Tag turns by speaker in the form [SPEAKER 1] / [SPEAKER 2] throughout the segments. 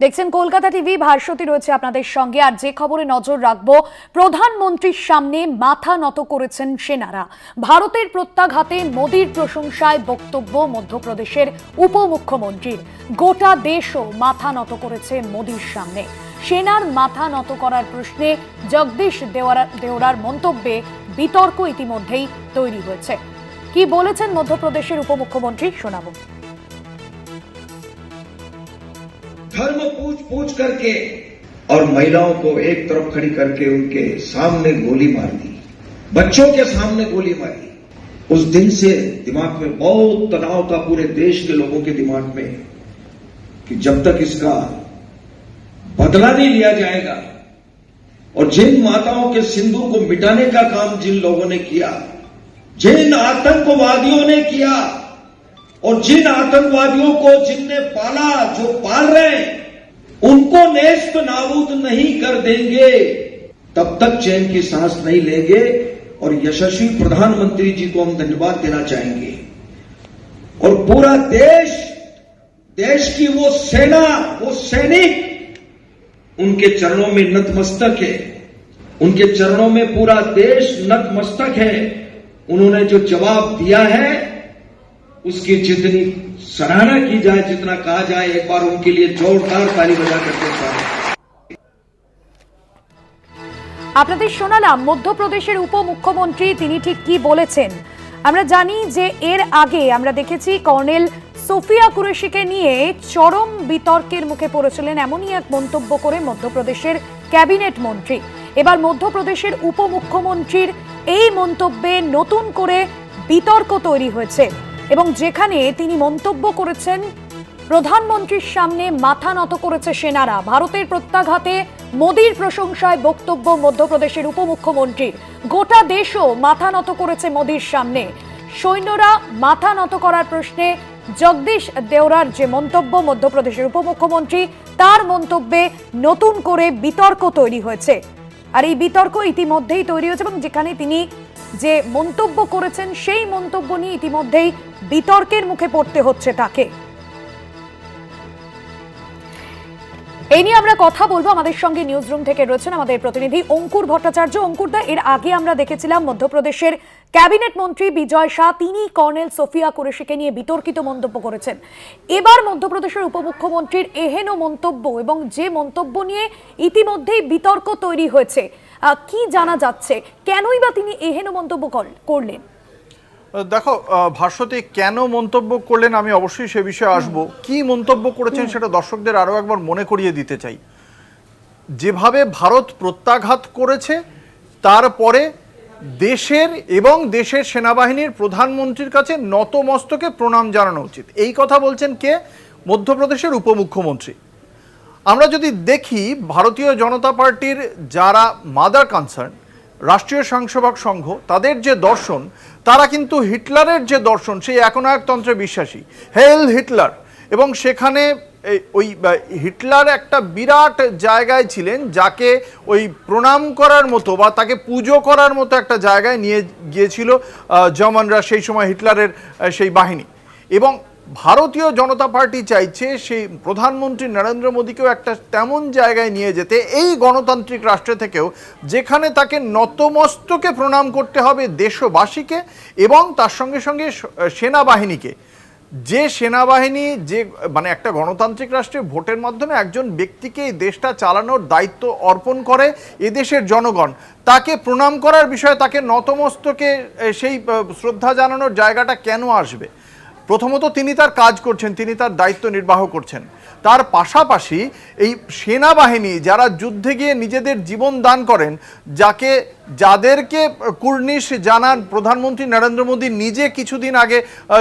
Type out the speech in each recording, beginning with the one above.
[SPEAKER 1] দেখছেন কলকাতা টিভি ভাস্বতী রয়েছে আপনাদের সঙ্গে। আর যে খবরে নজর রাখব, প্রধানমন্ত্রীর সামনে মাথা নত করেছেন সেনারা। ভারতের প্রত্যাঘাতে মোদীর প্রশংসায় বক্তব্য মধ্যপ্রদেশের উপমুখ্যমন্ত্রীর। গোটা দেশও মাথা নত করেছে মোদীর সামনে। সেনার মাথা নত করার প্রশ্নে জগদীশ দেওয়ারা দেওরার মন্তব্যে বিতর্ক ইতিমধ্যেই তৈরি হয়েছে। কি বলেছেন মধ্যপ্রদেশের উপমুখ্যমন্ত্রী? শোনাবো।
[SPEAKER 2] धर्म पूछ पूछ करके और महिलाओं को एक तरफ़ खड़ी करके उनके सामने गोली मार दी। बच्चों के सामने गोली मारी। उस दिन से दिमाग में बहुत तनाव था पूरे देश के लोगों के दिमाग में कि जब तक इसका बदला नहीं लिया जाएगा और जिन माताओं के सिंधु को मिटाने का काम जिन लोगों ने किया, जिन आतंकवादियों ने किया और जिन आतंकवादियों को जिनने पाला, जो पाल रहे हैं, उनको नेस्त नाबूद नहीं कर देंगे। तब तक चैन की सांस नहीं लेंगे और यशस्वी प्रधानमंत्री जी को हम धन्यवाद देना चाहेंगे। और पूरा देश देश की वो सेना, वो सैनिक, उनके चरणों में नतमस्तक है। उनके चरणों में पूरा देश नतमस्तक है। उन्होंने जो जवाब दिया है उसकी जितनी सराहना की जाए जितना कहा जाए एक बार उनके लिए जोरदार ताली बजा करके साथ
[SPEAKER 1] আপনাদের শোনালাম মধ্যপ্রদেশের উপমুখ্যমন্ত্রী তিনি ঠিক কি বলেছেন আমরা জানি যে এর আগে আমরা দেখেছি কর্নেল সোফিয়া কুরেশিকে নিয়ে চরম বিতর্কের মুখে পড়েছিলেন এমনই এক মন্তব্য করে মধ্যপ্রদেশের ক্যাবিনেট মন্ত্রী এবার মধ্যপ্রদেশের উপমুখ্যমন্ত্রীর এই মন্তব্যে নতুন করে বিতর্ক তৈরি হয়েছে এবং যেখানে তিনি মন্তব্য করেছেন, প্রধানমন্ত্রীর সামনে মাথা নত করেছে সেনারা। ভারতের প্রত্যাঘাতে মোদীর প্রশংসায় বক্তব্য মধ্যপ্রদেশের উপমুখ্যমন্ত্রীর গোটা দেশও মাথা নত করেছে মোদীর সামনে। সৈন্যরা মাথা নত করার প্রশ্নে জগদীশ দেওরার যে মন্তব্য মধ্যপ্রদেশের উপমুখ্যমন্ত্রী, তার মন্তব্যে নতুন করে বিতর্ক তৈরি হয়েছে। আর এই বিতর্ক ইতিমধ্যেই তৈরি হয়েছে এবং যেখানে তিনি যে মন্তব্য করেছেন, সেই মন্তব্য নিয়ে ইতিমধ্যেই বিতর্কের মুখে পড়তে হচ্ছে তাকে। এই নিয়ে আমরা কথা বলব। আমাদের সঙ্গে নিউজ রুম থেকে রয়েছেন আমাদের প্রতিনিধি অঙ্কুর ভট্টাচার্য। অঙ্কুরদা এর আগে আমরা দেখেছিলাম মধ্যপ্রদেশের ক্যাবিনেট মন্ত্রী বিজয় শাহ, তিনি কর্নেল সোফিয়া কুরেশিকে নিয়ে বিতর্কিত মন্তব্য করেছেন। এবার মধ্যপ্রদেশের উপমুখ্যমন্ত্রীর এহেন মন্তব্য এবং যে মন্তব্য নিয়ে ইতিমধ্যেই বিতর্ক তৈরি হয়েছে কি জানা যাচ্ছে? কেনই বা তিনি এহেন মন্তব্য করলেন?
[SPEAKER 3] দেখো আহ, কেন মন্তব্য করলেন আমি অবশ্যই সে বিষয়ে আসব। কি মন্তব্য করেছেন সেটা দর্শকদের আরও একবার মনে করিয়ে দিতে চাই। যেভাবে ভারত প্রত্যাঘাত করেছে তারপরে দেশের এবং দেশের সেনাবাহিনীর প্রধানমন্ত্রীর কাছে নতমস্তকে প্রণাম জানানো উচিত। এই কথা বলছেন কে? মধ্যপ্রদেশের উপমুখ্যমন্ত্রী। আমরা যদি দেখি ভারতীয় জনতা পার্টির যারা মাদার কনসার্ন রাষ্ট্রীয় স্বয়ংসেবক সংঘ তাদের যে দর্শন তারা কিন্তু হিটলারের যে দর্শন, সেই একনায়কতন্ত্রে বিশ্বাসী। Heil Hitler. এবং সেখানে ওই হিটলার একটা বিরাট জায়গায় ছিলেন, যাকে ওই প্রণাম করার মতো বা তাকে পুজো করার মতো একটা জায়গায় নিয়ে গিয়েছিল জমানরা সেই সময় হিটলারের সেই বাহিনী। এবং ভারতীয় জনতা পার্টি চাইছে সেই প্রধানমন্ত্রী নরেন্দ্র মোদীকেও একটা তেমন জায়গায় নিয়ে যেতে এই গণতান্ত্রিক রাষ্ট্র থেকেও, যেখানে তাকে নতমস্তকে প্রণাম করতে হবে দেশবাসীকে এবং তার সঙ্গে সঙ্গে সেনাবাহিনীকে। যে সেনাবাহিনী, যে মানে একটা গণতান্ত্রিক রাষ্ট্রে ভোটের মাধ্যমে একজন ব্যক্তিকে এই দেশটা চালানোর দায়িত্ব অর্পণ করে এদেশের জনগণ, তাকে প্রণাম করার বিষয়ে তাকে নতমস্তকে সেই শ্রদ্ধা জানানোর জায়গাটা কেন আসবে? প্রথমত তিনি তার কাজ করছেন, তিনি তার দায়িত্ব নির্বাহ করছেন। তার পাশাপাশি এই সেনাবাহিনী যারা যুদ্ধে গিয়ে নিজেদের জীবন দান করেন, যাকে যাদেরকে কুর্নিশ জানান, প্রধানমন্ত্রী নরেন্দ্র মোদী নিজে কিছুদিন আগে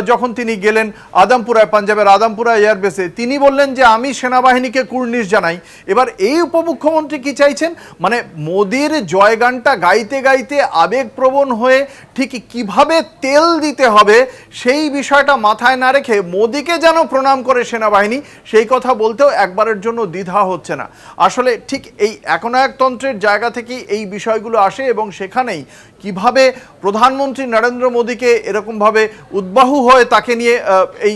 [SPEAKER 3] যখন তিনি গেলেন আদমপুরায়, পাঞ্জাবের আদমপুরা এয়ারবেসে, তিনি বললেন যে, আমি সেনাবাহিনীকে কুর্নিশ জানাই। এবার এই উপমুখ্যমন্ত্রী কি চাইছেন? মানে মোদির জয়গানটা গাইতে গাইতে আবেগপ্রবণ হয়ে ঠিক কীভাবে তেল দিতে হবে, সেই বিষয়টা মাথায় না রেখে মোদিকে যেন প্রণাম করে সেনাবাহিনী, সেই কথা বলতেও একবারের জন্য দ্বিধা হচ্ছে না। আসলে ঠিক এই একনায়কতন্ত্রের জায়গা থেকেই এই বিষয়গুলো আসে এবং সেখানেই কীভাবে প্রধানমন্ত্রী নরেন্দ্র মোদীকে এরকমভাবে উদ্বাহু হয়ে তাকে নিয়ে এই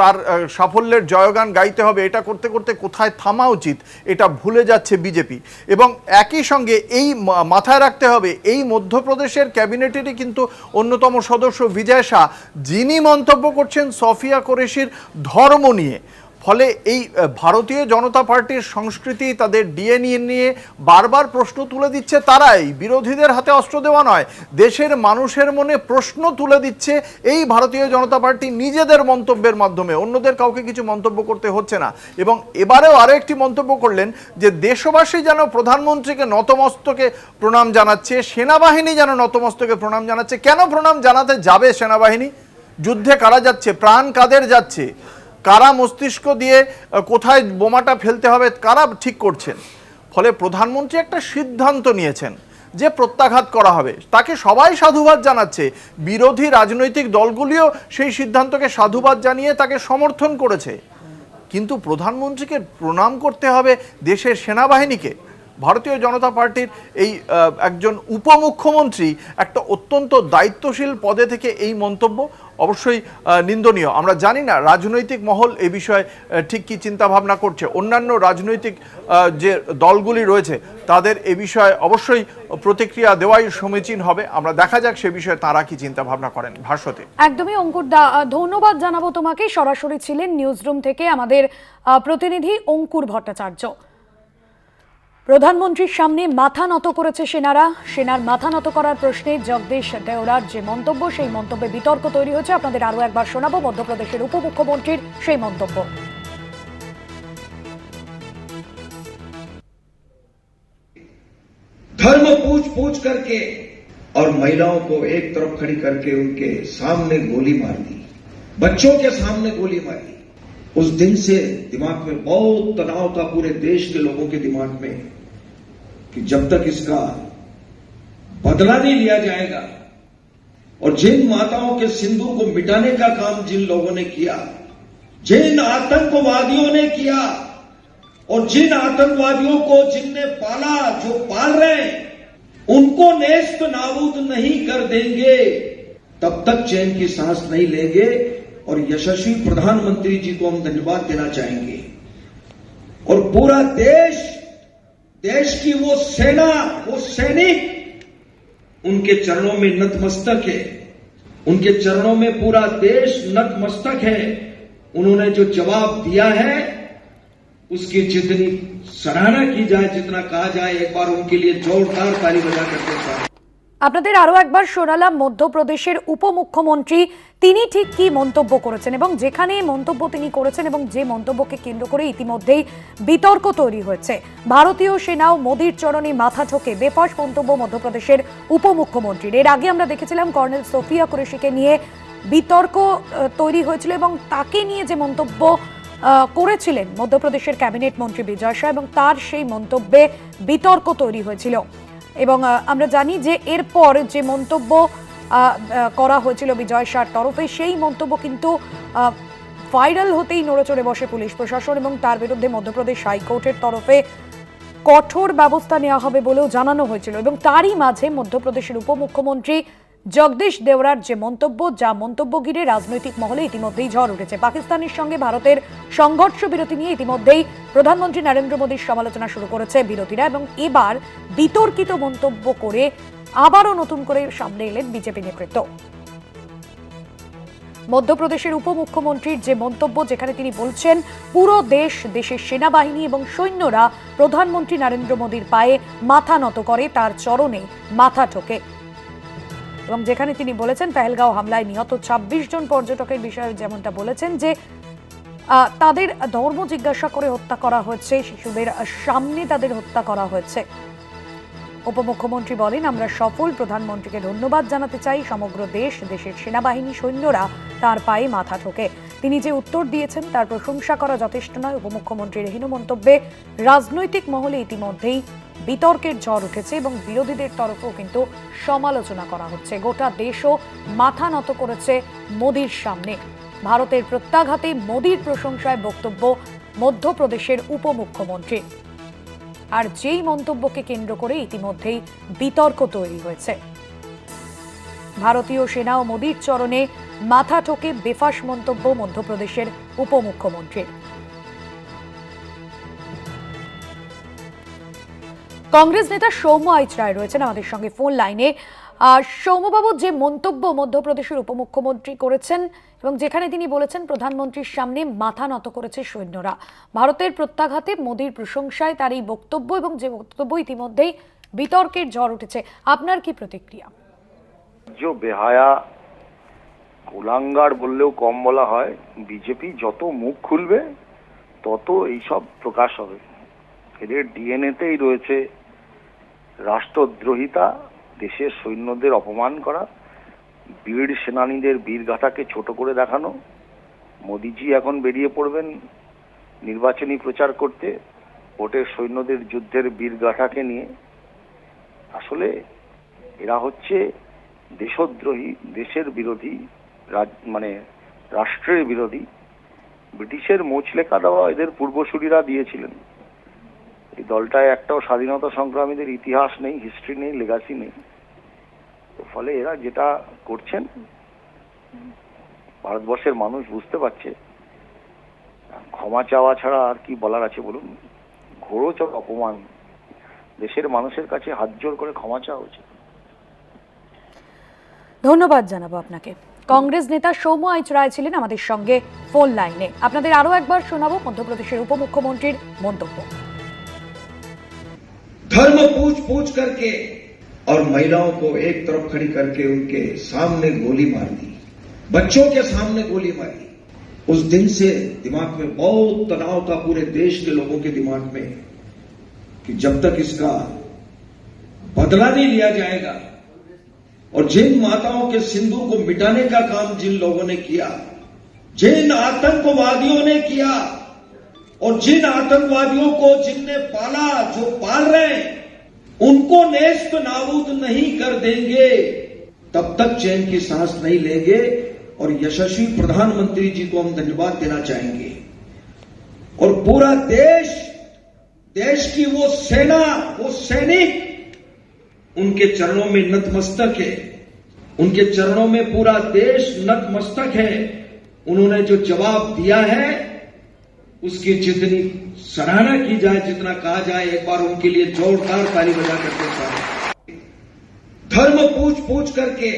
[SPEAKER 3] তার সাফল্যের জয়গান গাইতে হবে, এটা করতে করতে কোথায় থামা উচিত, এটা ভুলে যাচ্ছে বিজেপি। এবং একই সঙ্গে এই মাথায় রাখতে হবে, এই মধ্যপ্রদেশের ক্যাবিনেটেরই কিন্তু অন্যতম সদস্য বিজয় শাহ, যিনি মন্তব্য করছেন সফিয়া কোরেশির ধর্ম নিয়ে। ফলে এই ভারতীয় জনতা পার্টির সংস্কৃতি তাদের ডিএনএ নিয়ে বারবার প্রশ্ন তুলে দিচ্ছে তারাই। বিরোধীদের হাতে অস্ত্র দেওয়া নয়, দেশের মানুষের মনে প্রশ্ন তুলে দিচ্ছে এই ভারতীয় জনতা পার্টি নিজেদের মন্তব্যের মাধ্যমে। অন্যদের কাউকে কিছু মন্তব্য করতে হচ্ছে না। এবং এবারেও আরও একটি মন্তব্য করলেন যে, দেশবাসী যেন প্রধানমন্ত্রীকে নতমস্তকে প্রণাম জানাচ্ছে, সেনাবাহিনী যেন নতমস্তকে প্রণাম জানাচ্ছে। কেন প্রণাম জানাতে যাবে সেনাবাহিনী? যুদ্ধে কারা যাচ্ছে? প্রাণ কাদের যাচ্ছে? কারা মস্তিষ্ক দিয়ে কোথায় বোমাটা ফেলতে হবে, কারা ঠিক করছেন? ফলে প্রধানমন্ত্রী একটা সিদ্ধান্ত নিয়েছেন যে প্রত্যাঘাত করা হবে। তাকে সবাই সাধুবাদ জানাচ্ছে। বিরোধী রাজনৈতিক দলগুলিও সেই সিদ্ধান্তকে সাধুবাদ জানিয়ে তাকে সমর্থন করেছে। কিন্তু প্রধানমন্ত্রীকে প্রণাম করতে হবে দেশের সেনাবাহিনীকে। ভারতীয় জনতা পার্টির এই একজন উপমুখ্যমন্ত্রী একটা অত্যন্ত দায়িত্বশীল পদে থেকে এই মন্তব্য অবশ্যই নিন্দনীয়। আমরা জানি না রাজনৈতিক মহল এ বিষয়ে ঠিক কি চিন্তাভাবনা করছে। অন্যান্য রাজনৈতিক যে দলগুলি রয়েছে, তাদের এ বিষয়ে অবশ্যই প্রতিক্রিয়া দেওয়াই সমীচীন হবে। আমরা দেখা যাক সে বিষয়ে তারা কি চিন্তা ভাবনা করেন। ভাষ্যতে
[SPEAKER 1] একদমই, অঙ্কুর দা ধন্যবাদ জানাব তোমাকে। সরাসরি ছিলেন নিউজরুম থেকে আমাদের প্রতিনিধি অঙ্কুর ভট্টাচার্য। প্রধানমন্ত্রীর সামনে মাথা নত করেছে সেনারা সেনার মাথা নত করার প্রশ্নে জগদীশ দেওরার যে মন্তব্য সেই মন্তব্যে বিতর্ক তৈরি হয়েছে আপনাদের আরো একবার শোনাবো মধ্যপ্রদেশের উপমুখ্যমন্ত্রীর সেই মন্তব্য
[SPEAKER 2] धर्म पूछ पूछ करके और महिलाओं को एक तरफ खड़ी करके उनके सामने गोली मार दी बच्चों के सामने गोली मारी उस दिन से दिमाग में बहुत तनाव था पूरे देश के लोगों के दिमाग में कि जब तक इसका बदला नहीं लिया जाएगा और जिन माताओं के सिंधु को मिटाने का काम जिन लोगों ने किया, जिन आतंकवादियों ने किया, और जिन आतंकवादियों को जिनने पाला, जो पाल रहे हैं, उनको नेस्त नाबूद नहीं कर देंगे, तब तक चैन की सांस नहीं लेंगे और यशस्वी प्रधानमंत्री जी को हम धन्यवाद देना चाहेंगे। और पूरा देश देश की वो सेना, वो सैनिक उनके चरणों में नतमस्तक है। उनके चरणों में पूरा देश नतमस्तक है। उन्होंने जो जवाब दिया है, उसकी जितनी सराहना की जाए, जितना कहा जाए, एक बार उनके लिए जोरदार ताली बजा साथ।
[SPEAKER 1] আপনাদের আরও একবার শোনালাম, মধ্যপ্রদেশের উপমুখ্যমন্ত্রী তিনি ঠিক কি মন্তব্য করেছেন এবং যেখানে মন্তব্য তিনি করেছেন এবং যে মন্তব্যকে কেন্দ্র করে ইতিমধ্যেই বিতর্ক তৈরি হয়েছে। ভারতীয় সেনাও মোদীর চরণে মাথা ঠোকে বেফাস মন্তব্য মধ্যপ্রদেশের উপমুখ্যমন্ত্রীর। এর আগে আমরা দেখেছিলাম কর্নেল সোফিয়া কুরেশিকে নিয়ে বিতর্ক তৈরি হয়েছিল এবং তাকে নিয়ে যে মন্তব্য করেছিলেন মধ্যপ্রদেশের ক্যাবিনেট মন্ত্রী বিজয় শাহ এবং তার সেই মন্তব্যে বিতর্ক তৈরি হয়েছিল। এবং আমরা জানি যে এরপর যে মন্তব্য করা হয়েছিল বিজয় শাহর তরফে, সেই মন্তব্য কিন্তু ভাইরাল হতেই নড়েচড়ে বসে পুলিশ প্রশাসন এবং তার বিরুদ্ধে মধ্যপ্রদেশ হাইকোর্টের তরফে কঠোর ব্যবস্থা নেওয়া হবে বলেও জানানো হয়েছিল এবং তারই মাঝে মধ্যপ্রদেশের উপমুখ্যমন্ত্রী জগদীশ দেওরার যে মন্তব্য, যা মন্তব্য ঘিরে রাজনৈতিক মহলে ইতিমধ্যেই ঝড় উঠেছে। পাকিস্তানের সঙ্গে ভারতের সংঘর্ষ বিরতি নিয়ে ইতিমধ্যেই প্রধানমন্ত্রী নরেন্দ্র মোদীর সমালোচনা শুরু করেছে বিরোধীরা এবং এবার বিতর্কিত মন্তব্য করে আবারও নতুন করে সামনে এলেন বিজেপি নেতৃত্ব। মধ্যপ্রদেশের উপমুখ্যমন্ত্রীর যে মন্তব্য, যেখানে তিনি বলছেন, পুরো দেশ, দেশের সেনাবাহিনী এবং সৈন্যরা প্রধানমন্ত্রী নরেন্দ্র মোদীর পায়ে মাথা নত করে, তার চরণে মাথা ঠোকে। এবং যেখানে তিনি বলেছেন পেহেলগাঁও হামলায় নিহত ২৬ জন পর্যটকের বিষয়ে যেমনটা বলেছেন যে তাদের ধর্ম জিজ্ঞাসা করে হত্যা করা হয়েছে শিশুদের সামনে তাদের হত্যা করা হয়েছে উপমুখ্যমন্ত্রী বলেন, আমরা সফল প্রধানমন্ত্রীকে ধন্যবাদ জানাতে চাই, সমগ্র দেশ, দেশের সেনাবাহিনী, সৈন্যরা তার পায়ে মাথা ঠোকে। তিনি যে উত্তর দিয়েছেন তার প্রশংসা করা যথেষ্ট নয়। উপমুখ্যমন্ত্রীর হীন মন্তব্যে রাজনৈতিক মহলে ইতিমধ্যেই বিতর্কের ঝড় উঠেছে এবং বিরোধীদের তরফেও কিন্তু সমালোচনা করা হচ্ছে। গোটা দেশও মাথা নত করেছে মোদির সামনে। ভারতের প্রত্যাঘাতে মোদির প্রশংসায় বক্তব্য মধ্যপ্রদেশের উপমুখ্যমন্ত্রী। আর যেই মন্তব্যকে কেন্দ্র করে ইতিমধ্যেই বিতর্ক তৈরি হয়েছে। ভারতীয় সেনা ও মোদির চরণে মাথা ঠোকে বেফাস মন্তব্য মধ্যপ্রদেশের উপমুখ্যমন্ত্রীর। কংগ্রেস নেতা সৌম্য আইচ রায় রয়েছেন আমাদের সঙ্গে ফোন লাইনে। সৌম্যবাবু, যে মন্তব্য মধ্যপ্রদেশের উপমুখ্যমন্ত্রী করেছেন এবং যেখানে তিনি বলেছেন প্রধানমন্ত্রীর সামনে মাথা নত করেছে সৈন্যরা, ভারতের প্রত্যাঘাতে মোদীর প্রশংসায় তার এই বক্তব্য এবং যে বক্তব্য ইতিমধ্যেই বিতর্কের ঝড় উঠেছে, আপনার কি প্রতিক্রিয়া?
[SPEAKER 4] রাজ্য বেহায়া, কুলাঙ্গার বললেও কম বলা হয়, বিজেপি যত মুখ খুলবে, তত এইসব প্রকাশ হবে। এদের ডিএনএতেই রয়েছে। রাষ্ট্রদ্রোহিতা, দেশের সৈন্যদের অপমান করা, বীর সেনানীদের বীরগাথাকে ছোট করে দেখানো, মোদিজি এখন বেরিয়ে পড়বেন নির্বাচনী প্রচার করতে, ভোটের সৈন্যদের যুদ্ধের বীরগাথাকে নিয়ে। আসলে এরা হচ্ছে দেশদ্রোহী, দেশের বিরোধী মানে রাষ্ট্রের বিরোধী। ব্রিটিশের মোচ লেখা দেওয়া এদের পূর্বসূরীরা দিয়েছিলেন। এই দলটায় একটাও স্বাধীনতা সংগ্রামীদের ইতিহাস নেই হিস্ট্রি নেই লেগাসি নেই। ফলে এরা যেটা করছেন, ভারতবর্ষের মানুষ বুঝতে পারছে। ক্ষমা চাওয়া ছাড়া আর কি বলার আছে বলুন? ঘোরচর অপমান। দেশের মানুষের কাছে হাত জোর করে ক্ষমা চাওয়া উচিত।
[SPEAKER 1] ধন্যবাদ জানাব আপনাকে। কংগ্রেস নেতা সৌম্য আইচ রায় ছিলেন আমাদের সঙ্গে ফোন লাইনে। আপনাদের আরও একবার শোনাবো মধ্যপ্রদেশের উপমুখ্যমন্ত্রীর মন্তব্য।
[SPEAKER 2] धर्म पूछ पूछ करके और महिलाओं को एक तरफ़ खड़ी करके उनके सामने गोली मार दी। बच्चों के सामने गोली मारी उस दिन से दिमाग में बहुत तनाव था पूरे देश के लोगों के दिमाग में कि जब तक इसका बदला नहीं लिया जाएगा और जिन माताओं के सिंधु को मिटाने का काम जिन लोगों ने किया, जिन आतंकवादियों ने किया और जिन आतंकवादियों को जिनने पाला, जो पाल रहे हैं, उनको नेस्त नाबूद नहीं कर देंगे। तब तक चैन की सांस नहीं लेंगे और यशस्वी प्रधानमंत्री जी को हम धन्यवाद देना चाहेंगे। और पूरा देश देश की वो सेना, वो सैनिक, उनके चरणों में नतमस्तक है। उनके चरणों में पूरा देश नतमस्तक है। उन्होंने जो जवाब दिया है उसकी जितनी सराहना की जाए, जितना कहा जाए, एक बार उनके लिए जोरदार ताली बजा करके धर्म पूछ पूछ करके